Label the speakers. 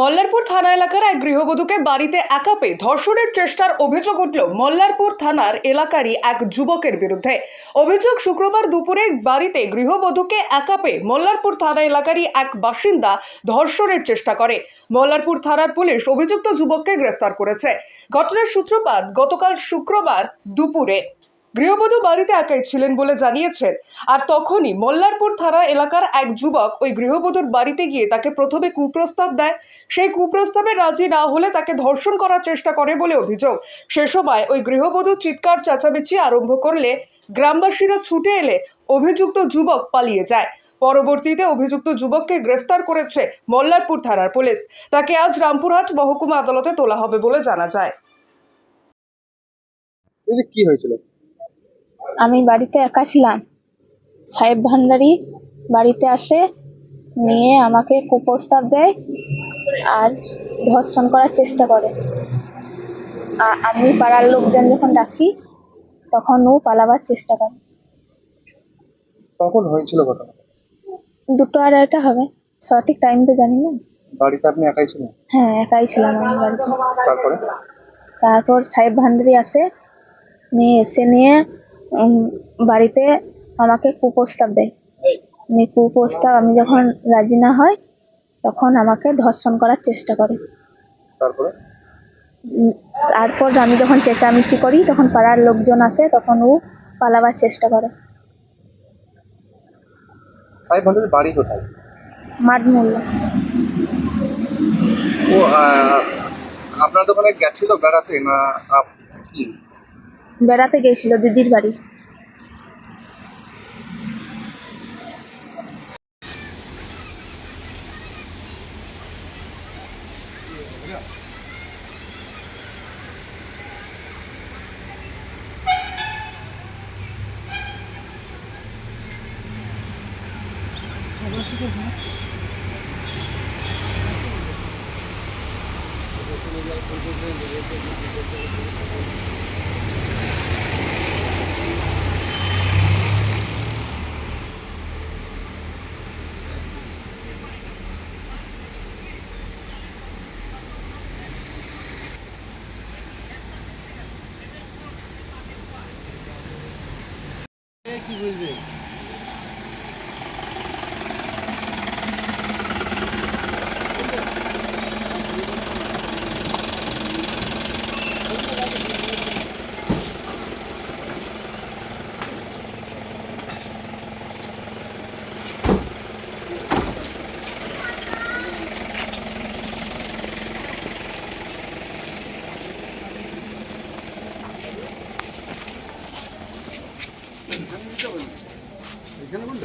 Speaker 1: মল্লারপুর থানা এলাকার এক গৃহবধূকে বাড়িতে একা পেয়ে ধর্ষণের চেষ্টার অভিযোগ উঠল মল্লারপুর থানার এলাকারই এক যুবকের বিরুদ্ধে। অভিযোগ শুক্রবার দুপুরে বাড়িতে গৃহবধূকে একা পেয়ে মল্লারপুর থানা এলাকারই এক বাসিন্দা ধর্ষণের চেষ্টা করে। মল্লারপুর থানার পুলিশ অভিযুক্ত যুবককে গ্রেফতার করেছে। ঘটনার সূত্রপাত গতকাল শুক্রবার দুপুরে। গৃহবধূ বাড়িতে একাই ছিলেন বলে জানিয়েছেন। আর তখনই মল্লারপুর থানা এলাকার এক যুবক ওই গৃহবধূর বাড়িতে গিয়ে তাকে প্রথমে কুপ্রস্তাব দেয় সেই কুপ্রস্তাবে রাজি না হলে তাকে ধর্ষণ করার চেষ্টা করে বলে অভিযোগ। সে সময় ওই গৃহবধূ চিৎকার, চেঁচামেচি আরম্ভ করলে গ্রামবাসীরা ছুটে এলে অভিযুক্ত যুবক পালিয়ে যায়। পরবর্তীতে অভিযুক্ত যুবককে গ্রেফতার করেছে মল্লারপুর থানার পুলিশ। তাকে আজ রামপুরহাট মহকুমা আদালতে তোলা হবে বলে জানা যায়।
Speaker 2: কি হয়েছিল?
Speaker 3: আমি বাড়িতে একা ছিলাম। সাহেব ভান্ডারি বাড়িতে আসে নিয়ে আমাকে কুপ্রস্তাব দেয় আর ধর্ষণ করার চেষ্টা করে। আমি পাড়ার লোকজন যখন ডাকি তখন ও পালাবার চেষ্টা করে।
Speaker 2: কখন হয়েছিল ঘটনা
Speaker 3: দুটো আড়াইটা হবে। সঠিক টাইম তো জানি না।
Speaker 2: বাড়িতে আপনি একাই ছিলেন?
Speaker 3: হ্যাঁ একাই ছিলাম আমি বাড়িতে।
Speaker 2: তারপরে?
Speaker 3: তারপর সাহেব ভান্ডারি আসে নিয়ে এসে নিয়ে বাড়িতে আমাকে কুপ্রস্তাব দেয়। আমি কুপ্রস্তাব আমি যখন রাজি না হয় তখন আমাকে ধর্ষণ করার চেষ্টা করে।
Speaker 2: তারপর?
Speaker 3: আমি যখন চেঁচামেচি করি তখন পাড়ার লোকজন আসে তখন ও পালাবার চেষ্টা করে।
Speaker 2: বাড়ি কোথায়? ও আপনার দোকানে গেছিল বেড়াতে না
Speaker 3: বেড়াতে গিয়েছিল দিদির বাড়ি।
Speaker 2: এখানে বলল?